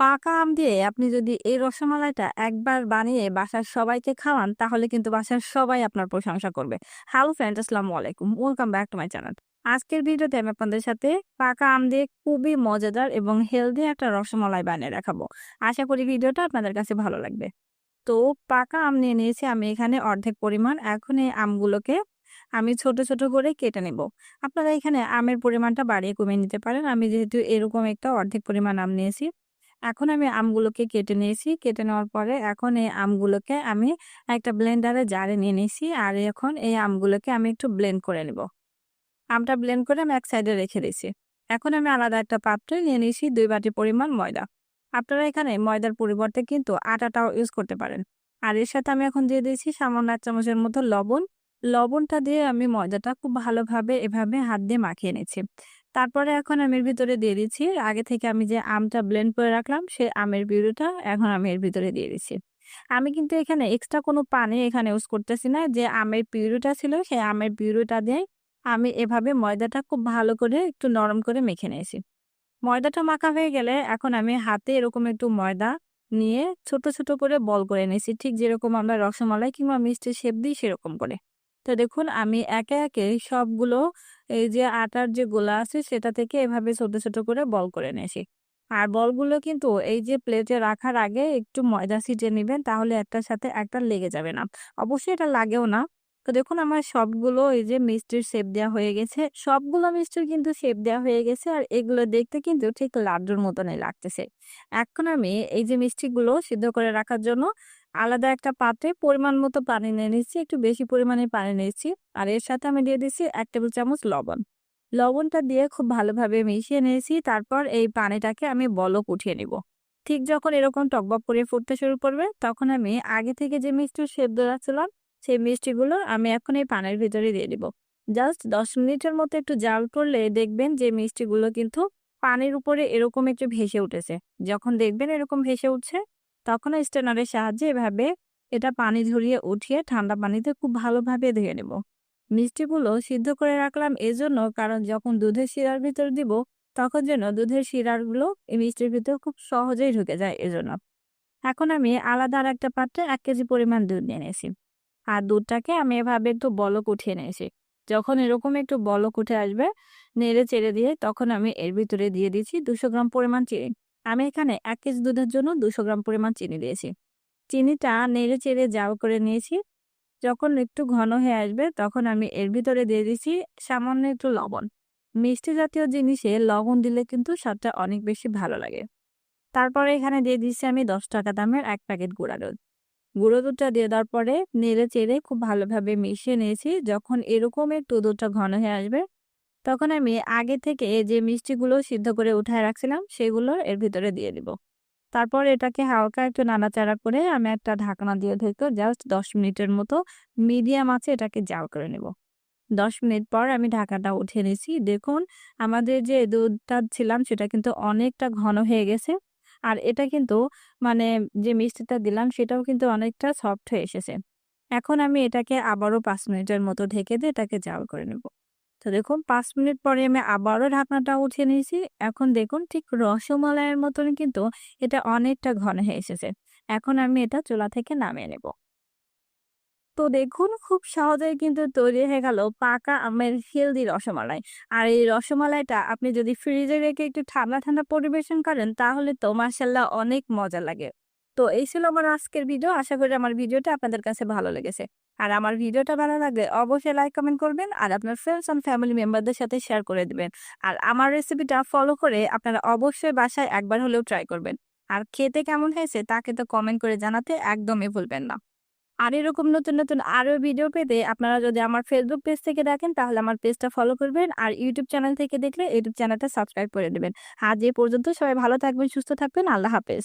পাকা আম দিয়ে আপনি যদি এই রসমালাইটা একবার বানিয়ে বাসার সবাইকে খাওয়ান, তাহলে কিন্তু বাসার সবাই আপনার প্রশংসা করবে। হ্যালো ফ্রেন্ড আসসালামু আলাইকুম। Welcome back to my channel আজকের ভিডিওতে আমি আপনাদের সাথে পাকা আম দিয়ে খুবই মজাদার এবং হেলদি একটা রসমালাই বানিয়ে রাখাবো আশা করি ভিডিওটা আপনাদের কাছে ভালো লাগবে। তো পাকা আম নিয়ে নিয়েছি আমি এখানে অর্ধেক পরিমাণ। এখন এই আমগুলোকে আমি ছোট ছোট করে কেটে নেব। আপনারা এখানে আমের পরিমাণটা বাড়িয়ে কমিয়ে নিতে পারেন। আমি যেহেতু এরকম একটা অর্ধেক পরিমাণ আম নিয়েছি এখন আমি আমগুলোকে কেটে নিয়েছি। কেটে নেওয়ার পরে এখন এই আমগুলোকে আমি একটা ব্লেন্ডারে জারে নিয়ে নিয়েছি। আর এখন এই আমগুলোকে আমি একটু ব্লেন্ড করে নেব। আমটা ব্লেন্ড করে আমি এক সাইডে রেখে দিয়েছি। এখন আমি আলাদা একটা পাত্রে নিয়ে নিয়েছি দুই বাটি পরিমাণ ময়দা। আপনারা এখানে ময়দার পরিবর্তে কিন্তু আটাটাও ইউজ করতে পারেন। আর এর সাথে আমি এখন দিয়ে দিয়েছি সামান্য এক চামচের মতো লবণ। লবণটা দিয়ে আমি ময়দাটা খুব ভালোভাবে এভাবে হাত দিয়ে মাখিয়ে নিয়েছি। তারপরে এখন আমি এর ভিতরে দিয়ে দিচ্ছি। আগে থেকে আমি যে আমটা ব্লেন্ড করে রাখলাম, সে আমের পিউরিটা এখন আমি এর ভিতরে দিয়ে দিচ্ছি। আমি কিন্তু এখানে এক্সট্রা কোনো পানি এখানে ইউজ করতেছি না, যে আমের পিউরিটা ছিল সেই আমের পিউরিটা দিয়ে আমি এভাবে ময়দাটা খুব ভালো করে একটু নরম করে মেখে নিয়েছি। ময়দাটা মাখা হয়ে গেলে এখন আমি হাতে এরকম একটু ময়দা নিয়ে ছোট ছোট করে বল করে নিয়েছি। ঠিক যেরকম আমরা রসমালাই কিংবা মিষ্টি শেপ দিই, সেরকম করে। তো দেখুন, আমি একে একে সবগুলো এই যে আটার যে গোলা আছে, সেটা থেকে এভাবে ছোট ছোট করে বল করে নিয়েছি। আর বলগুলো কিন্তু এই যে প্লেটে রাখার আগে একটু ময়দা ছিটিয়ে নেবেন, তাহলে একটার সাথে একটা লেগে যাবে না। অবশ্যই এটা লাগেও না। তো দেখুন আমার সবগুলো এই যে মিষ্টির শেপ দেওয়া হয়ে গেছে। সবগুলো মিষ্টির কিন্তু শেপ দেওয়া হয়ে গেছে আর এগুলো দেখতে কিন্তু ঠিক লাড্ডুর মতনই লাগতেছে। এখন আমি এই যে মিষ্টিগুলো সিদ্ধ করে রাখার জন্য আলাদা একটা পাত্রে পরিমাণ মতো পানি নিয়ে নিচ্ছি, একটু বেশি পরিমাণে পানি নিয়েছি আর এর সাথে আমি দিয়ে দিচ্ছি এক টেবিল চামচ লবণ। লবণটা দিয়ে খুব ভালোভাবে মিশিয়ে নিয়েছি, তারপর এই পানিটাকে আমি বলক উঠিয়ে নিব। ঠিক যখন এরকম টকবক করে ফুটতে শুরু করবে, তখন আমি আগে থেকে যে মিষ্টির সেদ্ধ রাখছিলাম সেই মিষ্টিগুলো আমি এখন এই পানের ভিতরে দিয়ে দিব। জাস্ট দশ মিনিটের মতো একটু জাল করলে দেখবেন যে মিষ্টিগুলো কিন্তু পানির উপরে এরকম একটু ভেসে উঠেছে। যখন দেখবেন এরকম ভেসে উঠছে, তখন স্টেনারের সাহায্যে এভাবে এটা পানি ঝরিয়ে উঠিয়ে ঠান্ডা পানিতে খুব ভালোভাবে ধুয়ে নেব। মিষ্টিগুলো সিদ্ধ করে রাখলাম এজন্য কারণ যখন দুধের শিরার ভিতর দিব, তখন যেন দুধের শিরারগুলো এই মিষ্টির ভিতরে খুব সহজেই ঢুকে যায় এজন্য। এখন আমি আলাদা আর একটা পাত্রে এক কেজি পরিমাণ দুধ নিয়ে নিয়েছি। আর দুধটাকে আমি এভাবে একটু বলক উঠিয়ে নিয়েছি। যখন এরকম একটু বলক উঠে আসবে, নেড়ে চেড়ে দিয়ে তখন আমি এর ভিতরে দিয়ে দিচ্ছি দুশো গ্রাম পরিমাণ চিনি। আমি এখানে এক কেজি দুধের জন্য দুশো গ্রাম পরিমাণ চিনি দিয়েছি। চিনিটা নেড়ে চেড়ে জাল করে নিয়েছি। যখন একটু ঘন হয়ে আসবে তখন আমি এর ভিতরে দিয়ে দিচ্ছি সামান্য একটু লবণ। মিষ্টি জাতীয় জিনিসে লবণ দিলে কিন্তু স্বাদটা অনেক বেশি ভালো লাগে। তারপরে এখানে দিয়ে দিচ্ছি আমি দশ টাকা দামের এক প্যাকেট গুঁড়া দুধ। গুঁড়ো দুধটা দিয়ে দেওয়ার পরে নেড়ে চেড়ে খুব ভালোভাবে মিশিয়ে নিয়েছি। যখন এরকম একটু দুধটা ঘন হয়ে আসবে, তখন আমি আগে থেকে যে মিষ্টিগুলো সিদ্ধ করে উঠায় রাখছিলাম, সেগুলো এর ভিতরে দিয়ে দিব। তারপর এটাকে হালকা একটু নাড়াচাড়া করে আমি একটা ঢাকনা দিয়ে ধরতো জাস্ট দশ মিনিটের মতো মিডিয়াম আছে এটাকে জাল করে নেব। দশ মিনিট পর আমি ঢাকাটা উঠে নিয়েছি। দেখুন, আমাদের যে দুধটা ছিলাম সেটা কিন্তু অনেকটা ঘন হয়ে গেছে। আর এটা কিন্তু মানে যে মিষ্টিটা দিলাম সেটাও কিন্তু অনেকটা সফট হয়ে এসেছে। এখন আমি এটাকে আবারও পাঁচ মিনিটের মতো ঢেকে দিয়ে এটাকে জাল করে নেব। তো দেখুন, পাঁচ মিনিট পরে আমি আবারও ঢাকনাটা উঠিয়ে নিয়েছি। এখন দেখুন, ঠিক রসমালাইয়ের মতন কিন্তু এটা অনেকটা ঘন হয়ে এসেছে। এখন আমি এটা চুলা থেকে নামিয়ে নেব। তো দেখুন, খুব সহজেই কিন্তু তৈরি হয়ে গেল পাকা আমের হেলদি রসমালাই। আর এই রসমালাইটা আপনি যদি ফ্রিজে রেখে একটু ঠান্ডা ঠান্ডা পরিবেশন করেন, তাহলে তো মার্শাল্লাহ অনেক মজা লাগে। তো এই ছিল আমার আজকের ভিডিও। আশা করি আমার ভিডিওটা আপনাদের কাছে ভালো লেগেছে। আর আমার ভিডিওটা ভালো লাগলে অবশ্যই লাইক, কমেন্ট করবেন আর আপনার ফ্রেন্ডস অ্যান্ড ফ্যামিলি মেম্বারদের সাথে শেয়ার করে দেবেন। আর আমার রেসিপিটা ফলো করে আপনারা অবশ্যই বাসায় একবার হলেও ট্রাই করবেন। আর খেতে কেমন হয়েছে তাকে তো কমেন্ট করে জানাতে একদমই ভুলবেন না। আর এরকম নতুন নতুন আরও ভিডিও পেতে আপনারা যদি আমার ফেসবুক পেজ থেকে দেখেন, তাহলে আমার পেজটা ফলো করবেন আর ইউটিউব চ্যানেল থেকে দেখলে ইউটিউব চ্যানেলটা সাবস্ক্রাইব করে দেবেন আজ এ পর্যন্ত সবাই ভালো থাকবেন, সুস্থ থাকবেন, আল্লাহ হাফেজ।